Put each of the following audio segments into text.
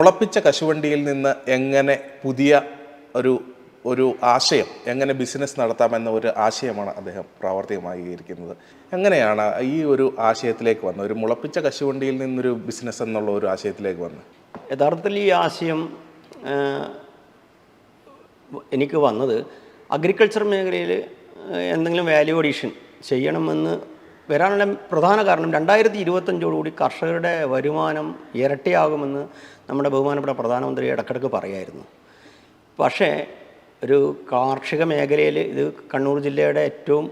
മുളപ്പിച്ച കശുവണ്ടിയിൽ നിന്ന് എങ്ങനെ പുതിയ ഒരു ഒരു ആശയം എങ്ങനെ ബിസിനസ് നടത്താമെന്ന ഒരു ആശയമാണ് അദ്ദേഹം പ്രാവർത്തികമായിരിക്കുന്നത് എങ്ങനെയാണ് ഈ ഒരു ആശയത്തിലേക്ക് വന്നത്? ഒരു മുളപ്പിച്ച കശുവണ്ടിയിൽ നിന്നൊരു ബിസിനസ് എന്നുള്ള ഒരു ആശയത്തിലേക്ക് വന്നത്? യഥാർത്ഥത്തിൽ ഈ ആശയം എനിക്ക് വന്നത് അഗ്രികൾച്ചർ മേഖലയിൽ എന്തെങ്കിലും വാല്യൂ അഡീഷൻ ചെയ്യണമെന്ന് വരാനുള്ള പ്രധാന കാരണം രണ്ടായിരത്തി ഇരുപത്തഞ്ചോടുകൂടി കർഷകരുടെ വരുമാനം ഇരട്ടിയാകുമെന്ന് നമ്മുടെ ബഹുമാനപ്പെട്ട പ്രധാനമന്ത്രി ഇടക്കിടക്ക് പറയായിരുന്നു. പക്ഷേ ഒരു കാർഷിക മേഖലയിൽ ഇത് കണ്ണൂർ ജില്ലയുടെ ഏറ്റവും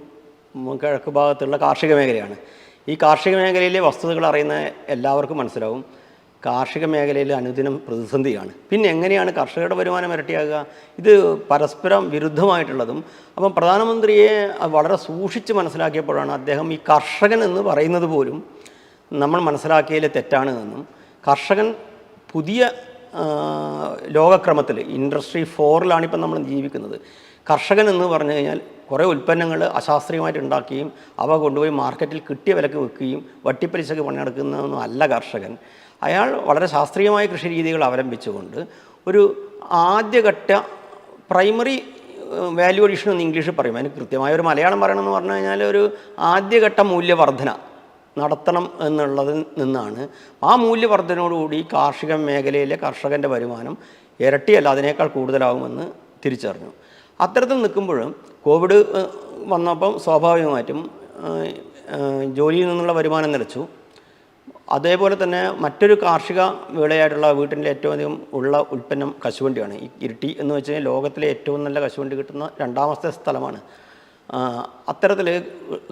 കിഴക്ക് ഭാഗത്തുള്ള കാർഷിക മേഖലയാണ്. ഈ കാർഷിക മേഖലയിലെ വസ്തുതകൾ അറിയുന്ന എല്ലാവർക്കും മനസ്സിലാവും. കാർഷിക മേഖലയിൽ അനുദിനം പ്രതിസന്ധിയാണ്. പിന്നെ എങ്ങനെയാണ് കർഷകരുടെ വരുമാനം ഇരട്ടിയാകുക? ഇത് പരസ്പരം വിരുദ്ധമായിട്ടുള്ളതും അപ്പം പ്രധാനമന്ത്രിയെ വളരെ സൂക്ഷിച്ച് മനസ്സിലാക്കിയപ്പോഴാണ് അദ്ദേഹം ഈ കർഷകൻ എന്ന് പറയുന്നത് പോലും നമ്മൾ മനസ്സിലാക്കിയതിൽ തെറ്റാണ് എന്നും. കർഷകൻ പുതിയ ലോകക്രമത്തിൽ ഇൻഡസ്ട്രി ഫോറിലാണ് ഇപ്പം നമ്മൾ ജീവിക്കുന്നത്. കർഷകൻ എന്ന് പറഞ്ഞു കഴിഞ്ഞാൽ കുറേ ഉൽപ്പന്നങ്ങൾ അശാസ്ത്രീയമായിട്ട് ഉണ്ടാക്കുകയും അവ കൊണ്ടുപോയി മാർക്കറ്റിൽ കിട്ടിയ വിലക്ക് വിൽക്കുകയും വട്ടിപ്പലിശക്ക് പണിയെടുക്കുന്നതൊന്നും അല്ല കർഷകൻ. അയാൾ വളരെ ശാസ്ത്രീയമായ കൃഷി രീതികൾ അവലംബിച്ചുകൊണ്ട് ഒരു ആദ്യഘട്ട പ്രൈമറി വാല്യൂ അഡീഷൻ എന്ന് ഇംഗ്ലീഷിൽ പറയും. അതിന് കൃത്യമായ ഒരു മലയാളം പറയണമെന്ന് പറഞ്ഞു കഴിഞ്ഞാൽ ഒരു ആദ്യഘട്ട മൂല്യവർധന നടത്തണം എന്നുള്ളതിൽ നിന്നാണ്. ആ മൂല്യവർദ്ധനയോടുകൂടി കാർഷിക മേഖലയിലെ കർഷകന്റെ വരുമാനം ഇരട്ടിയല്ല അതിനേക്കാൾ കൂടുതലാകുമെന്ന് തിരിച്ചറിഞ്ഞു. അത്തരത്തിൽ നിൽക്കുമ്പോഴും കോവിഡ് വന്നപ്പം സ്വാഭാവികമായിട്ടും ജോലിയിൽ നിന്നുള്ള വരുമാനം നിലച്ചു. അതേപോലെ തന്നെ മറ്റൊരു കാർഷിക വിളയായിട്ടുള്ള വീട്ടിന്റെ ഏറ്റവും അധികം ഉള്ള ഉൽപ്പന്നം കശുവണ്ടിയാണ്. ഈ ഇരിട്ടി എന്ന് വെച്ച് കഴിഞ്ഞാൽ ലോകത്തിലെ ഏറ്റവും നല്ല കശുവണ്ടി കിട്ടുന്ന രണ്ടാമത്തെ സ്ഥലമാണ്. അത്തരത്തിൽ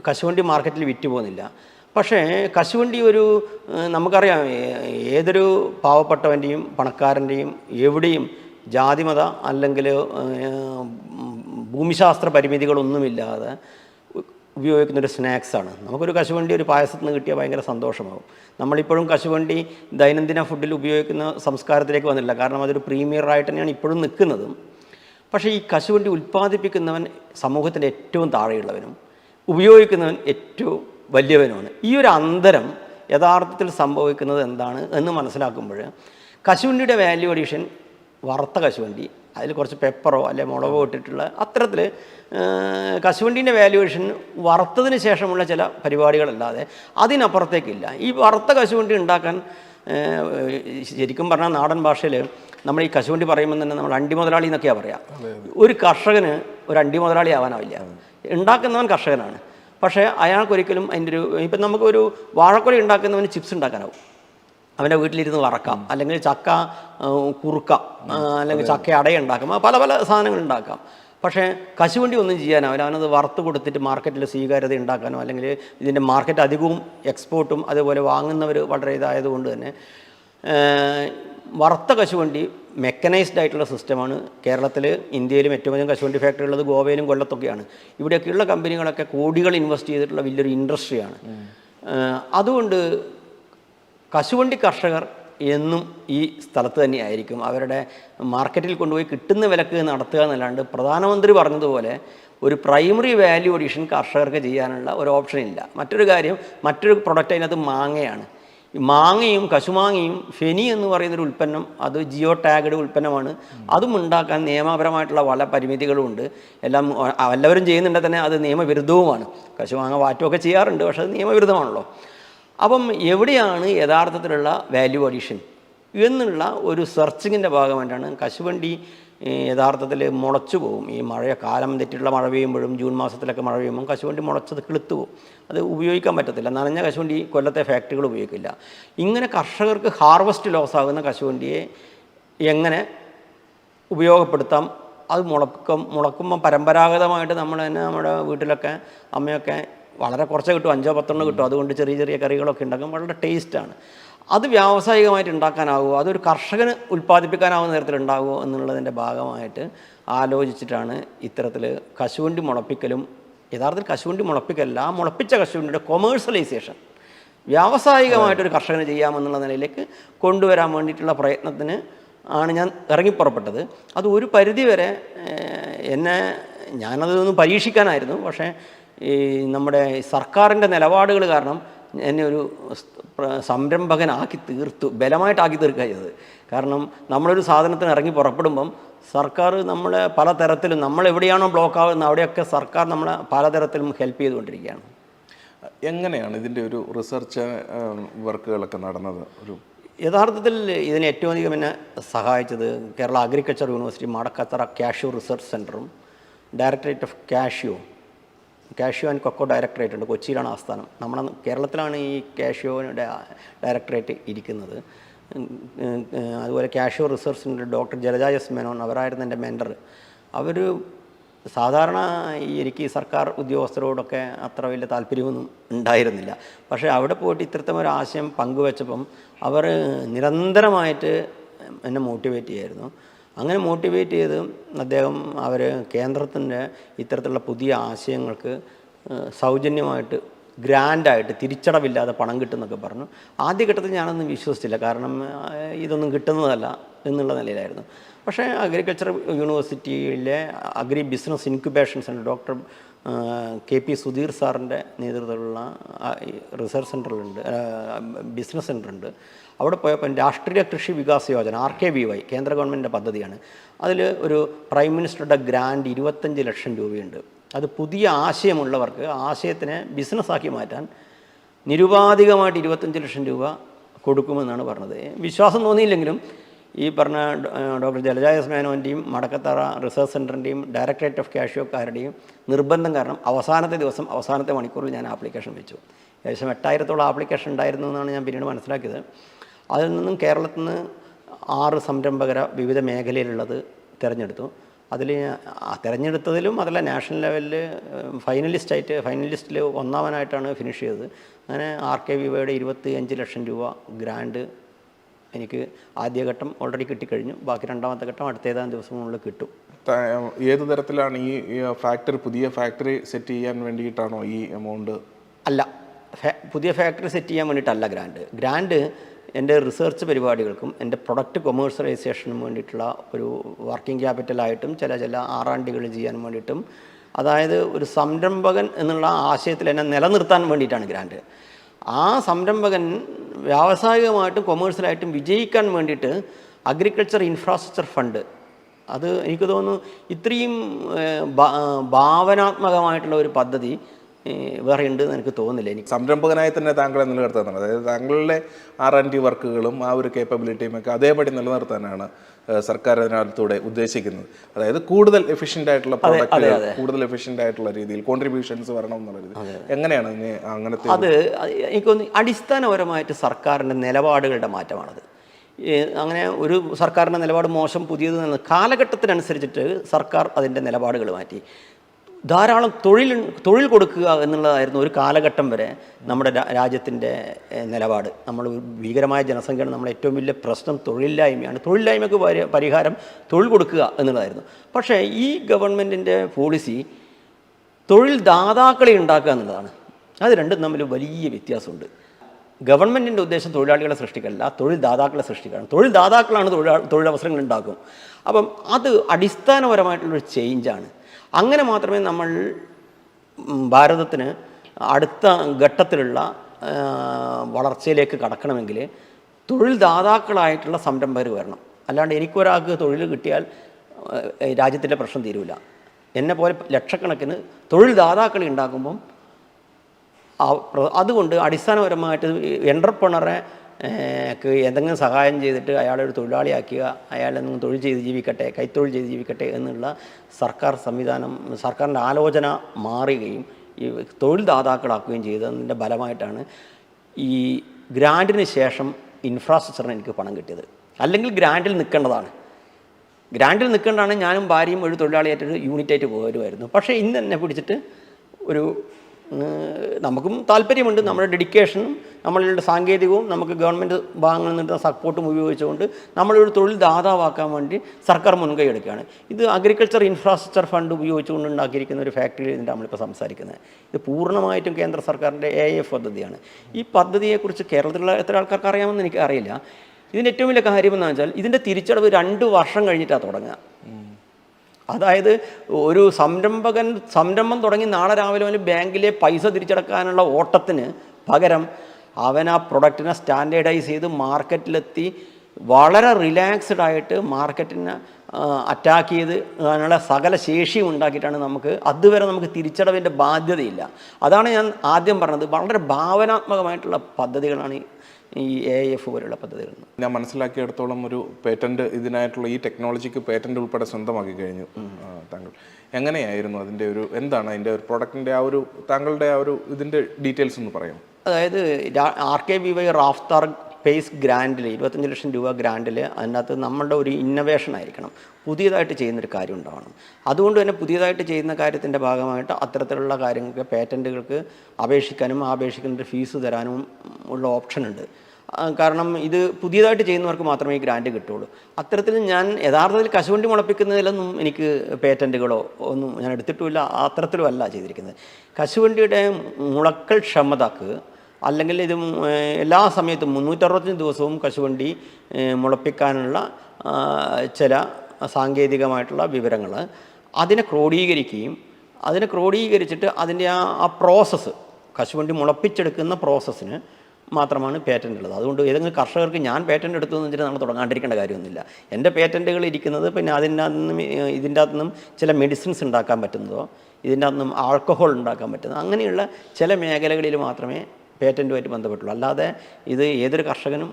കശുവണ്ടി മാർക്കറ്റിൽ വിറ്റ് പോകുന്നില്ല. പക്ഷേ കശുവണ്ടി ഒരു നമുക്കറിയാം ഏതൊരു പാവപ്പെട്ടവന്റെയും പണക്കാരന്റെയും എവിടെയും ജാതിമത അല്ലെങ്കിൽ ഭൂമിശാസ്ത്ര പരിമിതികളൊന്നുമില്ലാതെ ഉപയോഗിക്കുന്ന ഒരു സ്നാക്സാണ്. നമുക്കൊരു കശുവണ്ടി ഒരു പായസത്തിൽ നിന്ന് കിട്ടിയാൽ ഭയങ്കര സന്തോഷമാകും നമ്മളിപ്പോഴും കശുവണ്ടി ദൈനംദിന ഫുഡിൽ ഉപയോഗിക്കുന്ന സംസ്കാരത്തിലേക്ക് വന്നില്ല കാരണം അതൊരു പ്രീമിയർ ആയിട്ട് തന്നെയാണ് ഇപ്പോഴും നിൽക്കുന്നതും. പക്ഷേ ഈ കശുവണ്ടി ഉൽപ്പാദിപ്പിക്കുന്നവൻ സമൂഹത്തിന്റെ ഏറ്റവും താഴെയുള്ളവനും ഉപയോഗിക്കുന്നവൻ ഏറ്റവും വലിയവനുമാണ്. ഈ ഒരു അന്തരം യഥാർത്ഥത്തിൽ സംഭവിക്കുന്നത് എന്താണ് എന്ന് മനസ്സിലാക്കുമ്പോൾ കശുവണ്ടിയുടെ വാല്യൂ അഡീഷൻ വറുത്ത കശുവണ്ടി അതിൽ കുറച്ച് പെപ്പറോ അല്ലെ മുളകോ ഇട്ടിട്ടുള്ള അത്തരത്തിൽ കശുവണ്ടീന്റെ വാല്യുവേഷൻ വറുത്തതിന് ശേഷമുള്ള ചില പരിപാടികളല്ലാതെ അതിനപ്പുറത്തേക്കില്ല. ഈ വറുത്ത കശുവണ്ടി ഉണ്ടാക്കാൻ ശരിക്കും പറഞ്ഞാൽ നാടൻ ഭാഷയിൽ നമ്മൾ ഈ കശുവണ്ടി പറയുമ്പോൾ തന്നെ നമ്മൾ അണ്ടി മുതലാളി എന്നൊക്കെയാണ് പറയാം. ഒരു കർഷകന് ഒരു അണ്ടി മുതലാളി ആവാനാവില്ല. ഉണ്ടാക്കുന്നവൻ കർഷകനാണ്. പക്ഷേ അയാൾക്കൊരിക്കലും അതിന്റെ ഒരു ഇപ്പം നമുക്കൊരു വാഴക്കൊല ഉണ്ടാക്കുന്നവന് ചിപ്സ് ഉണ്ടാക്കാനാവും. അവന്റെ വീട്ടിലിരുന്ന് വറക്കാം. അല്ലെങ്കിൽ ചക്ക കുറുക്കാം അല്ലെങ്കിൽ ചക്ക അടയുണ്ടാക്കാം പല പല സാധനങ്ങൾ ഉണ്ടാക്കാം. പക്ഷേ കശുവണ്ടി ഒന്നും ചെയ്യാനോ അവനത് വറുത്ത് കൊടുത്തിട്ട് മാർക്കറ്റിൽ സ്വീകാര്യത ഉണ്ടാക്കാനോ അല്ലെങ്കിൽ ഇതിന്റെ മാർക്കറ്റ് അധികവും എക്സ്പോർട്ടും അതുപോലെ വാങ്ങുന്നവർ വളരെ ഇതായതുകൊണ്ട് തന്നെ വറുത്ത കശുവണ്ടി മെക്കനൈസ്ഡ് ആയിട്ടുള്ള സിസ്റ്റമാണ് കേരളത്തിൽ ഇന്ത്യയിലും ഏറ്റവും അധികം കശുവണ്ടി ഫാക്ടറി ഉള്ളത് ഗോവയിലും കൊല്ലത്തൊക്കെയാണ്. ഇവിടെയൊക്കെയുള്ള കമ്പനികളൊക്കെ കോടികൾ ഇൻവെസ്റ്റ് ചെയ്തിട്ടുള്ള വലിയൊരു ഇൻഡസ്ട്രിയാണ് അതുകൊണ്ട് കശുവണ്ടി കർഷകർ എന്നും ഈ സ്ഥലത്ത് തന്നെയായിരിക്കും അവരുടെ മാർക്കറ്റിൽ കൊണ്ടുപോയി കിട്ടുന്ന വിലക്ക് നടത്തുക എന്നല്ലാണ്ട് പ്രധാനമന്ത്രി പറഞ്ഞതുപോലെ ഒരു പ്രൈമറി വാല്യൂ അഡീഷൻ കർഷകർക്ക് ചെയ്യാനുള്ള ഒരു ഓപ്ഷൻ ഇല്ല. മറ്റൊരു കാര്യം മറ്റൊരു പ്രൊഡക്റ്റ് അതിനകത്ത് മാങ്ങയാണ്. ഈ മാങ്ങയും കശുമാങ്ങയും ഫെനി എന്ന് പറയുന്നൊരു ഉൽപ്പന്നം അത് ജിയോ ടാഗഡ് ഉൽപ്പന്നമാണ്. അതും ഉണ്ടാക്കാൻ നിയമപരമായിട്ടുള്ള പല പരിമിതികളുമുണ്ട്. എല്ലാം എല്ലാവരും ചെയ്യുന്നുണ്ടെങ്കിൽ തന്നെ അത് നിയമവിരുദ്ധവുമാണ്. കശുമാങ്ങ വാറ്റുമൊക്കെ ചെയ്യാറുണ്ട് പക്ഷേ അത് നിയമവിരുദ്ധമാണല്ലോ. അപ്പം എവിടെയാണ് യഥാർത്ഥത്തിലുള്ള വാല്യൂ അഡീഷൻ എന്നുള്ള ഒരു സെർച്ചിങ്ങിന്റെ ഭാഗമായിട്ടാണ് കശുവണ്ടി യഥാർത്ഥത്തിൽ മുളച്ചു പോകും. ഈ മഴ കാലം തെറ്റിട്ടുള്ള മഴ പെയ്യുമ്പോഴും ജൂൺ മാസത്തിലൊക്കെ മഴ പെയ്യുമ്പോൾ കശുവണ്ടി മുളച്ചത് കിളുത്തു പോകും. അത് ഉപയോഗിക്കാൻ പറ്റത്തില്ല. നനഞ്ഞ കശുവണ്ടി കൊല്ലത്തെ ഫാക്ടറികൾ ഉപയോഗിക്കില്ല. ഇങ്ങനെ കർഷകർക്ക് ഹാർവസ്റ്റ് ലോസ് ആകുന്ന കശുവണ്ടിയെ എങ്ങനെ ഉപയോഗപ്പെടുത്താം? അത് മുളക്കം മുളക്കുമ്പോൾ പരമ്പരാഗതമായിട്ട് നമ്മൾ തന്നെ നമ്മുടെ വീട്ടിലൊക്കെ അമ്മയൊക്കെ വളരെ കുറച്ച് കിട്ടും അഞ്ചോ പത്തെണ്ണം കിട്ടും. അതുകൊണ്ട് ചെറിയ ചെറിയ കറികളൊക്കെ ഉണ്ടാക്കും വളരെ ടേസ്റ്റാണ്. അത് വ്യാവസായികമായിട്ട് ഉണ്ടാക്കാനാവുമോ? അതൊരു കർഷകന് ഉൽപ്പാദിപ്പിക്കാനാവുന്ന തരത്തിൽ ഉണ്ടാകുമോ എന്നുള്ളതിന്റെ ഭാഗമായിട്ട് ആലോചിച്ചിട്ടാണ് ഇത്തരത്തിൽ കശുവണ്ടി മുളപ്പിക്കലും യഥാർത്ഥത്തിൽ കശുവണ്ടി മുളപ്പിക്കലല്ല ആ മുളപ്പിച്ച കശുവണ്ടിയുടെ കൊമേഴ്സ്യലൈസേഷൻ വ്യാവസായികമായിട്ടൊരു കർഷകന് ചെയ്യാമെന്നുള്ള നിലയിലേക്ക് കൊണ്ടുവരാൻ വേണ്ടിയിട്ടുള്ള പ്രയത്നത്തിന് ആണ് ഞാൻ ഇറങ്ങിപ്പുറപ്പെട്ടത്. അത് ഒരു പരിധി വരെ എന്നെ ഞാനതൊന്ന് പരീക്ഷിക്കാനായിരുന്നു. പക്ഷേ ഈ നമ്മുടെ സർക്കാരിന്റെ നിലപാടുകൾ കാരണം എന്നെ ഒരു സംരംഭകനാക്കി തീർത്തു ബലമായിട്ടാക്കി തീർക്കുക ചെയ്തത്. കാരണം നമ്മളൊരു സാധനത്തിന് ഇറങ്ങി പുറപ്പെടുമ്പം സർക്കാർ നമ്മളെ പലതരത്തിലും നമ്മൾ എവിടെയാണോ ബ്ലോക്ക് ആവുന്നത് അവിടെയൊക്കെ സർക്കാർ നമ്മളെ പലതരത്തിലും ഹെൽപ്പ് ചെയ്തുകൊണ്ടിരിക്കുകയാണ്. എങ്ങനെയാണ് ഇതിന്റെ ഒരു റിസർച്ച് വർക്കുകളൊക്കെ നടന്നത്? ഒരു യഥാർത്ഥത്തിൽ ഇതിനെ ഏറ്റവും അധികം എന്നെ സഹായിച്ചത് Kerala agriculture university Madakkathara cashew research സെന്ററും directorate of cashew cashew and cocoa directorate ഉണ്ട്. കൊച്ചിയിലാണ് ആസ്ഥാനം. നമ്മുടെ കേരളത്തിലാണ് ഈ കാഷ്യോയുടെ ഡയറക്ടറേറ്റ് ഇരിക്കുന്നത്. അതുപോലെ cashew research centre doctor Jalaja S Menon അവരായിരുന്നു എന്റെ മെന്റർ അവർ സാധാരണ എനിക്ക് സർക്കാർ ഉദ്യോഗസ്ഥരോടൊക്കെ അത്ര വലിയ താല്പര്യമൊന്നും ഉണ്ടായിരുന്നില്ല. പക്ഷേ അവിടെ പോയിട്ട് ഇത്തരത്തെ ഒരു ആശയം പങ്കുവെച്ചപ്പം അവർ നിരന്തരമായിട്ട് എന്നെ മോട്ടിവേറ്റ് ചെയ്യായിരുന്നു. അങ്ങനെ മോട്ടിവേറ്റ് ചെയ്ത് അദ്ദേഹം അവർ കേന്ദ്രത്തിന്റെ ഇത്തരത്തിലുള്ള പുതിയ ആശയങ്ങൾക്ക് സൗജന്യമായിട്ട് ഗ്രാൻഡായിട്ട് തിരിച്ചടവില്ലാതെ പണം കിട്ടുമെന്നൊക്കെ പറഞ്ഞു. ആദ്യഘട്ടത്തിൽ ഞാനൊന്നും വിശ്വസിച്ചില്ല. കാരണം ഇതൊന്നും കിട്ടുന്നതല്ല എന്നുള്ള നിലയിലായിരുന്നു. പക്ഷേ അഗ്രികൾച്ചർ യൂണിവേഴ്സിറ്റിയിലെ agri business incubation centre doctor K P Sudheer സാറിന്റെ നേതൃത്വത്തിലുള്ള റിസർച്ച് സെന്ററിലുണ്ട് ബിസിനസ് സെന്ററുണ്ട് അവിടെ പോയപ്പോൾ Rashtriya Krishi Vikas Yojana R K V Y കേന്ദ്ര ഗവൺമെന്റിന്റെ പദ്ധതിയാണ്. അതിൽ ഒരു പ്രൈം മിനിസ്റ്ററുടെ ഗ്രാൻഡ് ഇരുപത്തഞ്ച് ലക്ഷം രൂപയുണ്ട്. അത് പുതിയ ആശയമുള്ളവർക്ക് ആശയത്തിനെ ബിസിനസ്സാക്കി മാറ്റാൻ നിരുപാധികമായിട്ട് ഇരുപത്തഞ്ച് ലക്ഷം രൂപ കൊടുക്കുമെന്നാണ് പറഞ്ഞത്. വിശ്വാസം തോന്നിയില്ലെങ്കിലും ഈ പറഞ്ഞ ഡോക്ടർ ജലജായ മേനോന്റെയും മടക്കത്തറ റിസർച്ച് സെന്ററിന്റെയും ഡയറക്ടറേറ്റ് ഓഫ് കാഷ്യോക്കാരുടെയും നിർബന്ധം കാരണം അവസാനത്തെ ദിവസം അവസാനത്തെ മണിക്കൂറിൽ ഞാൻ ആപ്ലിക്കേഷൻ വെച്ചു. ഏകദേശം എട്ടായിരത്തോളം ആപ്ലിക്കേഷൻ ഉണ്ടായിരുന്നു എന്നാണ് ഞാൻ പിന്നീട് മനസ്സിലാക്കിയത്. അതിൽ നിന്നും കേരളത്തിൽ നിന്ന് ആറ് സംരംഭകര വിവിധ മേഖലയിലുള്ളത് തിരഞ്ഞെടുത്തു. അതിൽ തിരഞ്ഞെടുത്തതിലും അതല്ല നാഷണൽ ലെവലിൽ ഫൈനലിസ്റ്റായിട്ട് ഫൈനലിസ്റ്റിൽ ഒന്നാമനായിട്ടാണ് ഫിനിഷ് ചെയ്തത്. അങ്ങനെ ആർ കെ വിവയുടെ ഇരുപത്തി അഞ്ച് ലക്ഷം രൂപ ഗ്രാൻഡ് എനിക്ക് ആദ്യഘട്ടം ഓൾറെഡി കിട്ടിക്കഴിഞ്ഞു. ബാക്കി രണ്ടാമത്തെ ഘട്ടം അടുത്ത ഏതാനും ദിവസങ്ങളിൽ കിട്ടും. ഏത് തരത്തിലാണ് ഈ ഫാക്ടറി പുതിയ ഫാക്ടറി സെറ്റ് ചെയ്യാൻ വേണ്ടിയിട്ടാണോ ഈ എമൗണ്ട് അല്ല പുതിയ ഫാക്ടറി സെറ്റ് ചെയ്യാൻ വേണ്ടിയിട്ടല്ല ഗ്രാൻഡ്. ഗ്രാൻഡ് എന്റെ റിസർച്ച് പരിപാടികൾക്കും എന്റെ പ്രൊഡക്റ്റ് കൊമേഴ്സ്യലൈസേഷനും വേണ്ടിയിട്ടുള്ള ഒരു വർക്കിംഗ് ക്യാപിറ്റലായിട്ടും ചില ചില ആറാണ്ടികൾ ചെയ്യാൻ വേണ്ടിയിട്ടും അതായത് ഒരു സംരംഭകൻ എന്നുള്ള ആശയത്തിൽ എന്നെ നിലനിർത്താൻ വേണ്ടിയിട്ടാണ് ഗ്രാൻഡ് ആ സംരംഭകൻ വ്യാവസായികമായിട്ടും കൊമേഴ്സ്യലായിട്ടും വിജയിക്കാൻ വേണ്ടിയിട്ട് അഗ്രികൾച്ചർ ഇൻഫ്രാസ്ട്രക്ചർ ഫണ്ട് അത് എനിക്ക് തോന്നുന്നു ഇത്രയും ഭാവനാത്മകമായിട്ടുള്ള ഒരു പദ്ധതി വേറെ ഉണ്ട് എന്ന് എനിക്ക് തോന്നുന്നില്ല. എനിക്ക് സംരംഭകനായി തന്നെ താങ്കളെ നിലനിർത്താനാണ് അതായത് താങ്കളുടെ ആർ ആൻഡ് ഡി വർക്കുകളും ആ ഒരു കേപ്പബിലിറ്റിയും ഒക്കെ അതേപടി നിലനിർത്താനാണ് സർക്കാർ അതിനകത്തൂടെ ഉദ്ദേശിക്കുന്നത്. അതായത് കൂടുതൽ എഫിഷ്യന്റ് ആയിട്ടുള്ള പ്രോഡക്റ്റ് കൂടുതൽ എഫിഷ്യന്റ് ആയിട്ടുള്ള രീതിയിൽ കോൺട്രിബ്യൂഷൻസ് വരണം എന്നുള്ള രീതി എങ്ങനെയാണ് അങ്ങനത്തെ അത് എനിക്കൊന്ന് അടിസ്ഥാനപരമായിട്ട് സർക്കാരിന്റെ നിലപാടുകളുടെ മാറ്റമാണത്. അങ്ങനെ ഒരു സർക്കാരിന്റെ നിലപാട് മോശം പുതിയത് നിന്ന് കാലഘട്ടത്തിനനുസരിച്ചിട്ട് സർക്കാർ അതിന്റെ നിലപാടുകൾ മാറ്റി. ധാരാളം തൊഴിൽ തൊഴിൽ കൊടുക്കുക എന്നുള്ളതായിരുന്നു ഒരു കാലഘട്ടം വരെ നമ്മുടെ രാജ്യത്തിന്റെ നിലപാട്. നമ്മൾ ഭീകരമായ ജനസംഖ്യയാണ് നമ്മുടെ ഏറ്റവും വലിയ പ്രശ്നം തൊഴിലില്ലായ്മയാണ്. തൊഴിലില്ലായ്മയ്ക്ക് പരിഹാരം തൊഴിൽ കൊടുക്കുക എന്നുള്ളതായിരുന്നു. പക്ഷേ ഈ ഗവൺമെന്റിന്റെ പോളിസി തൊഴിൽ ദാതാക്കളെ ഉണ്ടാക്കുക എന്നുള്ളതാണ്. അത് രണ്ടും തമ്മിൽ വലിയ വ്യത്യാസമുണ്ട്. ഗവൺമെന്റിന്റെ ഉദ്ദേശം തൊഴിലാളികളെ സൃഷ്ടിക്കല്ല തൊഴിൽ ദാതാക്കളെ സൃഷ്ടിക്കണം തൊഴിൽ ദാതാക്കളാണ് തൊഴിലാ തൊഴിലവസരങ്ങൾ ഉണ്ടാക്കും. അപ്പം അത് അടിസ്ഥാനപരമായിട്ടുള്ളൊരു ചേഞ്ചാണ് അങ്ങനെ മാത്രമേ നമ്മൾ ഭാരതത്തിന് അടുത്ത ഘട്ടത്തിലുള്ള വളർച്ചയിലേക്ക് കടക്കണമെങ്കിൽ തൊഴിൽ ദാതാക്കളായിട്ടുള്ള സംരംഭകർ വരണം. അല്ലാണ്ട് എനിക്കൊരാൾക്ക് തൊഴിൽ കിട്ടിയാൽ രാജ്യത്തിന്റെ പ്രശ്നം തീരൂല. എന്നെ പോലെ ലക്ഷക്കണക്കിന് തൊഴിൽ ദാതാക്കൾ ഉണ്ടാക്കുമ്പം അതുകൊണ്ട് അടിസ്ഥാനപരമായിട്ട് എന്റർപ്രണറെ എന്തെങ്കിലും സഹായം ചെയ്തിട്ട് അയാളെ ഒരു തൊഴിലാളിയാക്കുക അയാൾ എന്തെങ്കിലും തൊഴിൽ ചെയ്ത് ജീവിക്കട്ടെ കൈത്തൊഴിൽ ചെയ്ത് ജീവിക്കട്ടെ എന്നുള്ള സർക്കാർ സംവിധാനം സർക്കാരിന്റെ ആലോചന മാറുകയും ഈ തൊഴിൽ ദാതാക്കളാക്കുകയും ചെയ്തതിന്റെ ഫലമായിട്ടാണ് ഈ ഗ്രാൻഡിന് ശേഷം ഇൻഫ്രാസ്ട്രക്ചറിന് എനിക്ക് പണം കിട്ടിയത്. അല്ലെങ്കിൽ ഗ്രാൻഡിൽ നിൽക്കേണ്ടതാണ്. ഗ്രാൻഡിൽ നിൽക്കേണ്ടതാണ് ഞാനും ഭാര്യയും ഒരു തൊഴിലാളിയായിട്ട് യൂണിറ്റായിട്ട് പോകരുമായിരുന്നു പക്ഷേ ഇന്ന് എന്നെ പിടിച്ചിട്ട് ഒരു നമുക്കും താല്പര്യമുണ്ട്. നമ്മുടെ ഡെഡിക്കേഷനും നമ്മളുടെ സാങ്കേതികവും നമുക്ക് ഗവൺമെന്റ് ഭാഗങ്ങളിൽ നിന്നുള്ള സപ്പോർട്ടും ഉപയോഗിച്ചുകൊണ്ട് നമ്മളൊരു തൊഴിൽ ദാതാവാക്കാൻ വേണ്ടി സർക്കാർ മുൻകൈ എടുക്കുകയാണ്. ഇത് അഗ്രികൾച്ചർ ഇൻഫ്രാസ്ട്രക്ചർ ഫണ്ട് ഉപയോഗിച്ചുകൊണ്ട് ഉണ്ടാക്കിയിരിക്കുന്ന ഒരു ഫാക്ടറിയിൽ ഇതിന്റെ നമ്മളിപ്പോൾ സംസാരിക്കുന്നത്. ഇത് പൂർണമായിട്ടും കേന്ദ്ര സർക്കാരിന്റെ എ എഫ് പദ്ധതിയാണ്. ഈ പദ്ധതിയെക്കുറിച്ച് കേരളത്തിലുള്ള എത്ര ആൾക്കാർക്ക് അറിയാമെന്ന് എനിക്ക് അറിയില്ല. ഇതിന്റെ ഏറ്റവും വലിയ കാര്യം എന്ന് വെച്ചാൽ ഇതിന്റെ തിരിച്ചടവ് രണ്ട് വർഷം കഴിഞ്ഞിട്ടാണ് തുടങ്ങുക. അതായത് ഒരു സംരംഭകൻ സംരംഭം തുടങ്ങി നാളെ രാവിലെ അവന് ബാങ്കിലെ പൈസ തിരിച്ചടക്കാനുള്ള ഓട്ടത്തിന് പകരം അവൻ ആ പ്രൊഡക്റ്റിനെ സ്റ്റാൻഡേർഡൈസ് ചെയ്ത് മാർക്കറ്റിലെത്തി വളരെ റിലാക്സ്ഡ് ആയിട്ട് മാർക്കറ്റിനെ അറ്റാക്ക് ചെയ്ത് അതിനുള്ള സകല ശേഷിയും ഉണ്ടാക്കിയിട്ടാണ് നമുക്ക് അതുവരെ നമുക്ക് തിരിച്ചടവിന്റെ ബാധ്യതയില്ല. അതാണ് ഞാൻ ആദ്യം പറഞ്ഞത്. വളരെ ഭാവനാത്മകമായിട്ടുള്ള പദ്ധതികളാണ് ഈ- എ എഫ് പോലുള്ള പദ്ധതികൾ ഞാൻ മനസ്സിലാക്കിയിടത്തോളം ഒരു പേറ്റന്റ് ഇതിനായിട്ടുള്ള ഈ ടെക്നോളജിക്ക് പേറ്റന്റ് ഉൾപ്പെടെ സ്വന്തമാക്കി കഴിഞ്ഞു. താങ്കൾ. എങ്ങനെയായിരുന്നു അതിന്റെ ഒരു എന്താണ് അതിന്റെ ഒരു പ്രൊഡക്റ്റിന്റെ ആ ഒരു താങ്കളുടെ ആ ഒരു ഇതിന്റെ ഡീറ്റെയിൽസ് ഒന്ന് പറയാം അതായത് R K B Y Raftaar pace ഗ്രാൻഡിൽ ഇരുപത്തഞ്ച് ലക്ഷം രൂപ ഗ്രാൻഡിൽ അതിനകത്ത് നമ്മളുടെ ഒരു ഇന്നൊവേഷൻ ആയിരിക്കണം. പുതിയതായിട്ട് ചെയ്യുന്നൊരു കാര്യം ഉണ്ടാവണം. അതുകൊണ്ട് തന്നെ പുതിയതായിട്ട് ചെയ്യുന്ന കാര്യത്തിന്റെ ഭാഗമായിട്ട് അത്തരത്തിലുള്ള കാര്യങ്ങൾക്ക് പേറ്റന്റുകൾക്ക് അപേക്ഷിക്കാനും ആ ഫീസ് തരാനും ഉള്ള ഓപ്ഷൻ ഉണ്ട്. കാരണം ഇത് പുതിയതായിട്ട് ചെയ്യുന്നവർക്ക് മാത്രമേ ഗ്രാൻഡ് കിട്ടുള്ളൂ അത്തരത്തിൽ ഞാൻ യഥാർത്ഥത്തിൽ കശുവണ്ടി മുളപ്പിക്കുന്നതിലൊന്നും എനിക്ക് പേറ്റന്റുകളോ ഒന്നും ഞാൻ എടുത്തിട്ടുമില്ല. അത്തരത്തിലും അല്ല ചെയ്തിരിക്കുന്നത്. കശുവണ്ടിയുടെ മുളക്കൽ ക്ഷമതക്ക് അല്ലെങ്കിൽ ഇത് എല്ലാ സമയത്തും മുന്നൂറ്ററുപത്തഞ്ച് ദിവസവും കശുവണ്ടി മുളപ്പിക്കാനുള്ള ചില സാങ്കേതികമായിട്ടുള്ള വിവരങ്ങൾ അതിനെ ക്രോഡീകരിക്കുകയും അതിനെ ക്രോഡീകരിച്ചിട്ട് അതിന്റെ ആ ആ പ്രോസസ്സ് കശുവണ്ടി മുളപ്പിച്ചെടുക്കുന്ന പ്രോസസ്സിന് മാത്രമാണ് പേറ്റന്റ് ഉള്ളത്. അതുകൊണ്ട് ഏതെങ്കിലും കർഷകർക്ക് ഞാൻ പേറ്റന്റ് എടുത്തു എന്ന് വെച്ചിട്ട് നമ്മൾ തുടങ്ങാണ്ടിരിക്കേണ്ട കാര്യമൊന്നുമില്ല. എന്റെ പേറ്റന്റുകൾ ഇരിക്കുന്നത് പിന്നെ അതിന്റെ നിന്നും ഇതിന്റെ അകത്തുനിന്നും ചില മെഡിസിൻസ് ഉണ്ടാക്കാൻ പറ്റുന്നതോ ഇതിന്റെ അകത്തുനിന്നും ആൾക്കഹോൾ ഉണ്ടാക്കാൻ പറ്റുന്നതോ അങ്ങനെയുള്ള ചില മേഖലകളിൽ മാത്രമേ പേറ്റന്റുമായിട്ട് ബന്ധപ്പെട്ടുള്ളൂ. അല്ലാതെ ഇത് ഏതൊരു കർഷകനും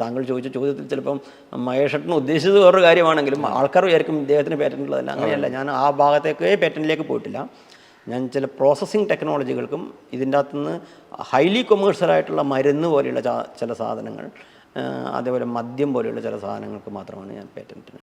താങ്കൾ ചോദിച്ച ചോദ്യത്തിൽ ചിലപ്പം മഹേഷട്ടൻ ഉദ്ദേശിച്ചത് വേറൊരു കാര്യമാണെങ്കിലും ആൾക്കാർ വിചാരിക്കും ഇദ്ദേഹത്തിന് പേറ്റന്റ് ഉള്ളതല്ല അങ്ങനെയല്ല ഞാൻ ആ ഭാഗത്തേക്ക് പേറ്റന്റിലേക്ക് പോയിട്ടില്ല. ഞാൻ ചില പ്രോസസ്സിങ് ടെക്നോളജികൾക്കും ഇതിന്റെ അകത്തുനിന്ന് ഹൈലി കൊമേഴ്സ്യലായിട്ടുള്ള മരുന്ന് പോലെയുള്ള ചില സാധനങ്ങൾ അതേപോലെ മദ്യം പോലെയുള്ള ചില സാധനങ്ങൾക്ക് മാത്രമാണ് ഞാൻ പേറ്റന്റിന്